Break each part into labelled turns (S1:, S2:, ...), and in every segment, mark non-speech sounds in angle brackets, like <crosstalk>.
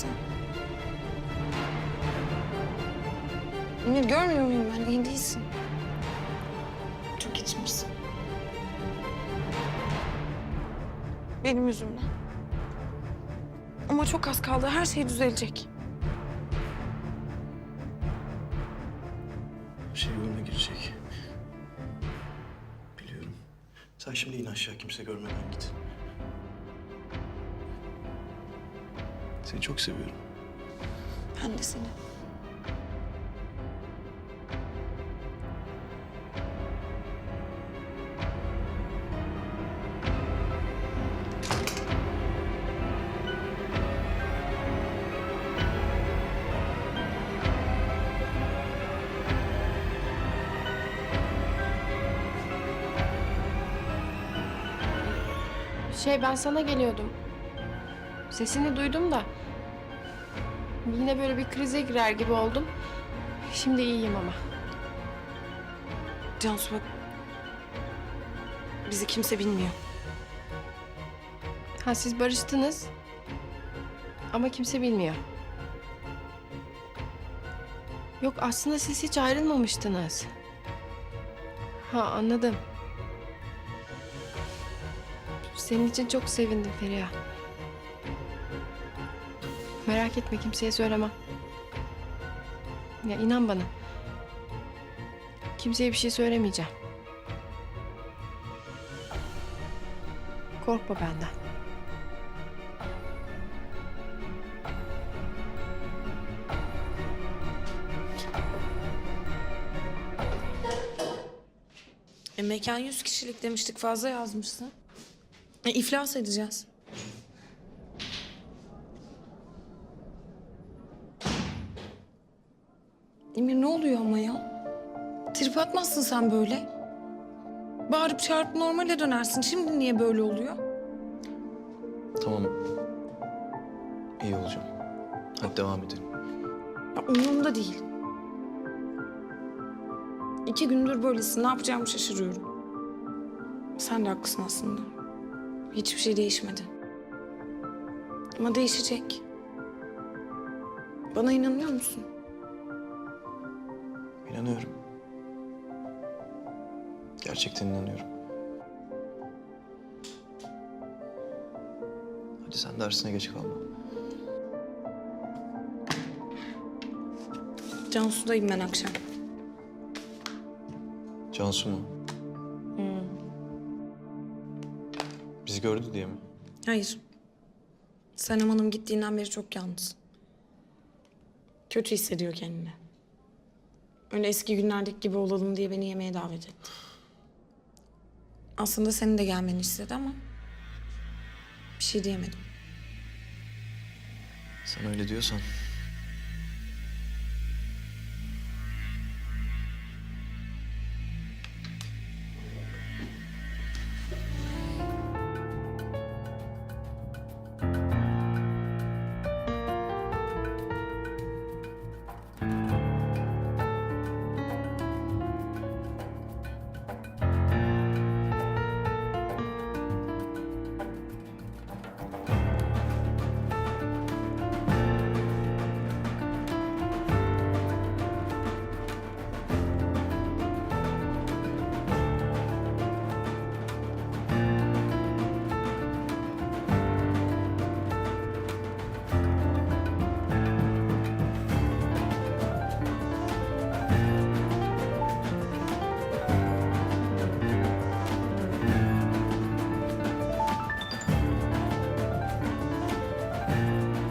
S1: sen. Emir görmüyor muyum ben? İyi değilsin. Çok içmişsin. Benim yüzümden. Ama çok az kaldı. Her şey düzelecek.
S2: Her şey yoluna girecek. Biliyorum. Sen şimdi in aşağı kimse görmeden git. Seni çok seviyorum.
S1: Ben de seni.
S3: Şey ben sana geliyordum. Sesini duydum da. Yine böyle bir krize girer gibi oldum. Şimdi iyiyim ama.
S1: Cansu bak. Bizi kimse bilmiyor.
S3: Ha siz barıştınız. Ama kimse bilmiyor. Yok aslında siz hiç ayrılmamıştınız. Ha anladım. Senin için çok sevindim Feriha. Merak etme kimseye söylemem. Ya inan bana. Kimseye bir şey söylemeyeceğim. Korkma benden.
S1: E, mekan yüz kişilik demiştik. Fazla yazmışsın. E, iflas edeceğiz. Emir ne oluyor ama ya? Trip atmazsın sen böyle. Bağırıp çağırıp normale dönersin. Şimdi niye böyle oluyor?
S2: Tamam. İyi olacağım. Hadi devam edelim.
S1: Ya, umurumda değil. İki gündür böylesin. Ne yapacağımı şaşırıyorum. Sen de haklısın aslında. Hiçbir şey değişmedi. Ama değişecek. Bana inanıyor musun?
S2: İnanıyorum. Gerçekten inanıyorum. Hadi sen dersine geç kalma.
S1: Cansu'dayım ben akşam.
S2: Cansu mu? Bizi gördü diye mi?
S1: Hayır. Senem Hanım gittiğinden beri çok yalnız. Kötü hissediyor kendini. Öyle eski günlerdeki gibi olalım diye beni yemeğe davet etti. Aslında senin de gelmeni istedi ama... ...bir şey diyemedim.
S2: Sen öyle diyorsan.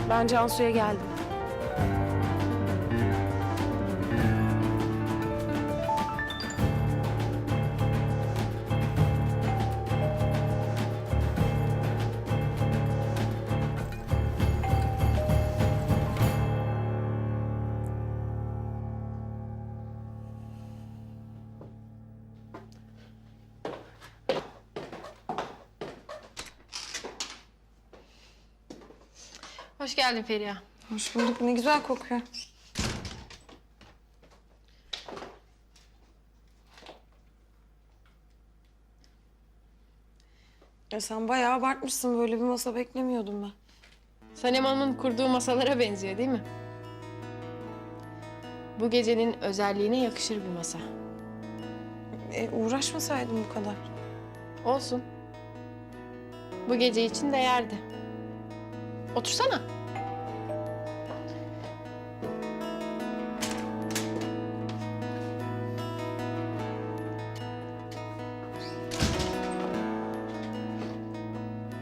S3: Ben Cansu'ya geldim. Hoş geldin Feriha.
S1: Hoş bulduk. Ne güzel kokuyor. Ya sen bayağı abartmışsın. Böyle bir masa beklemiyordum ben.
S3: Sanem Hanım'ın kurduğu masalara benziyor değil mi? Bu gecenin özelliğine yakışır bir masa.
S1: E, uğraşmasaydım bu kadar.
S3: Olsun. Bu gece için değerdi. Otursana.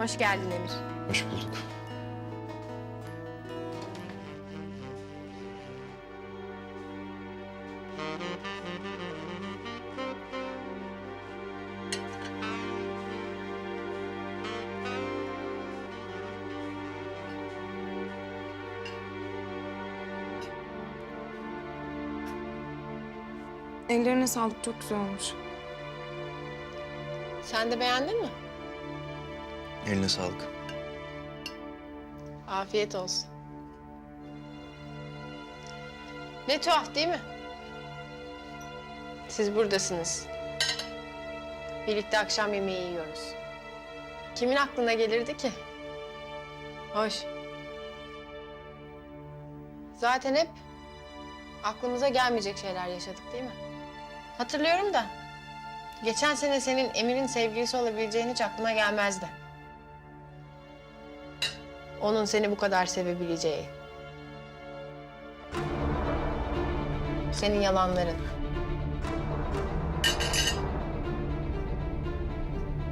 S3: Hoş geldin Emir.
S2: Hoş bulduk.
S1: Ellerine sağlık çok güzel olmuş.
S3: Sen de beğendin mi?
S2: Eline sağlık.
S3: Afiyet olsun. Ne tuhaf değil mi? Siz buradasınız. Birlikte akşam yemeği yiyoruz. Kimin aklına gelirdi ki? Hoş. Zaten hep aklımıza gelmeyecek şeyler yaşadık değil mi? Hatırlıyorum da. Geçen sene senin Emir'in sevgilisi olabileceğin hiç aklıma gelmezdi. Onun seni bu kadar sevebileceği. Senin yalanların.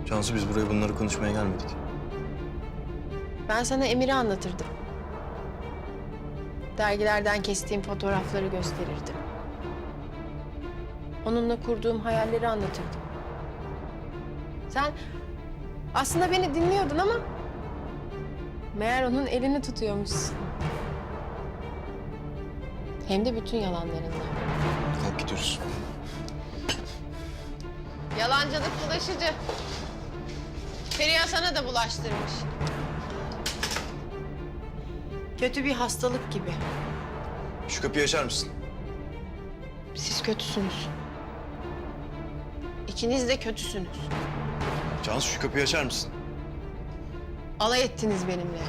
S2: Cansu biz buraya bunları konuşmaya gelmedik.
S3: Ben sana Emir'i anlatırdım. Dergilerden kestiğim fotoğrafları gösterirdim. Onunla kurduğum hayalleri anlatırdım. Sen aslında beni dinliyordun ama meğer onun elini tutuyormuşsun. Hem de bütün yalanlarınla.
S2: Kalk gidiyoruz.
S3: Yalancılık bulaşıcı. Feriha sana da bulaştırmış. Kötü bir hastalık gibi.
S2: Şu kapıyı açar mısın?
S3: Siz kötüsünüz. İkiniz de kötüsünüz.
S2: Cansu şu kapıyı açar mısın?
S3: Alay ettiniz benimle.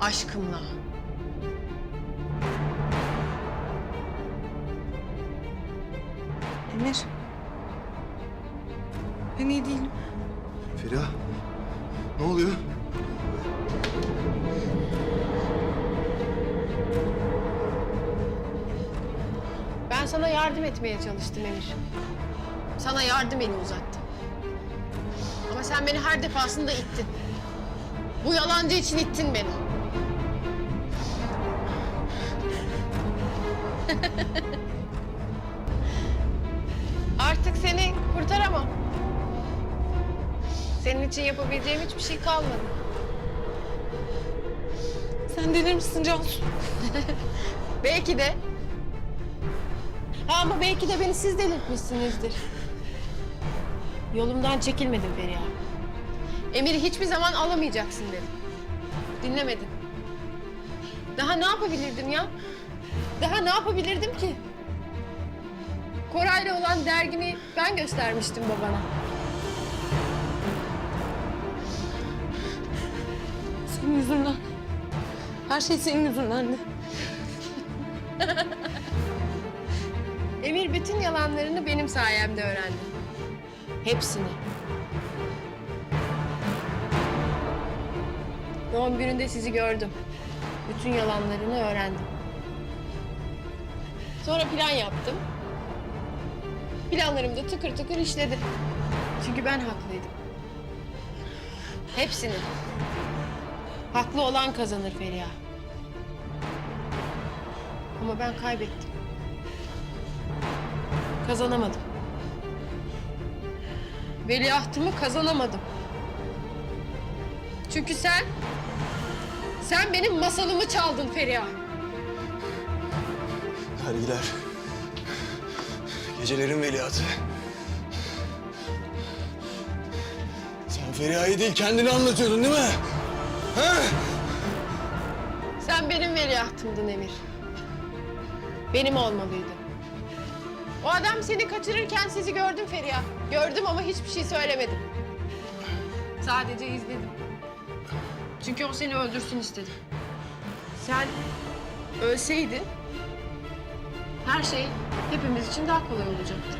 S3: Aşkımla.
S1: Emir. Ben iyi değilim.
S2: Feriha. Ne oluyor?
S3: Ben sana yardım etmeye çalıştım Emir. Sana yardım eli uzattım. Ama sen beni her defasında ittin. Bu yalancı için ittin beni. Artık seni kurtaramam. Senin için yapabileceğim hiçbir şey kalmadı.
S1: Sen delir misin Cansu? <laughs>
S3: Belki de. Ama belki de beni siz delirtmişsinizdir. Yolumdan çekilmedim Feriha. Emir'i hiçbir zaman alamayacaksın dedim. Dinlemedin. Daha ne yapabilirdim ya? Daha ne yapabilirdim ki? Koray'la olan dergimi ben göstermiştim babana.
S1: Senin yüzünden. Her şey senin yüzünden de. <laughs>
S3: Emir bütün yalanlarını benim sayemde öğrendi. Hepsini. Doğum gününde sizi gördüm. Bütün yalanlarını öğrendim. Sonra plan yaptım. Planlarım da tıkır tıkır işledi. Çünkü ben haklıydım. Hepsini. Haklı olan kazanır Feriha. Ama ben kaybettim. Kazanamadım. Veliahtımı kazanamadım. Çünkü sen... Sen benim masalımı çaldın Feriha.
S2: Dergiler. Gecelerin veliahtı. Sen Feriha'yı değil kendini anlatıyordun değil mi? Ha?
S3: Sen benim veliahtımdın Emir. Benim olmalıydı. O adam seni kaçırırken sizi gördüm Feriha. Gördüm ama hiçbir şey söylemedim. Sadece izledim. Çünkü o seni öldürsün istedi. Sen ölseydin her şey hepimiz için daha kolay olacaktı.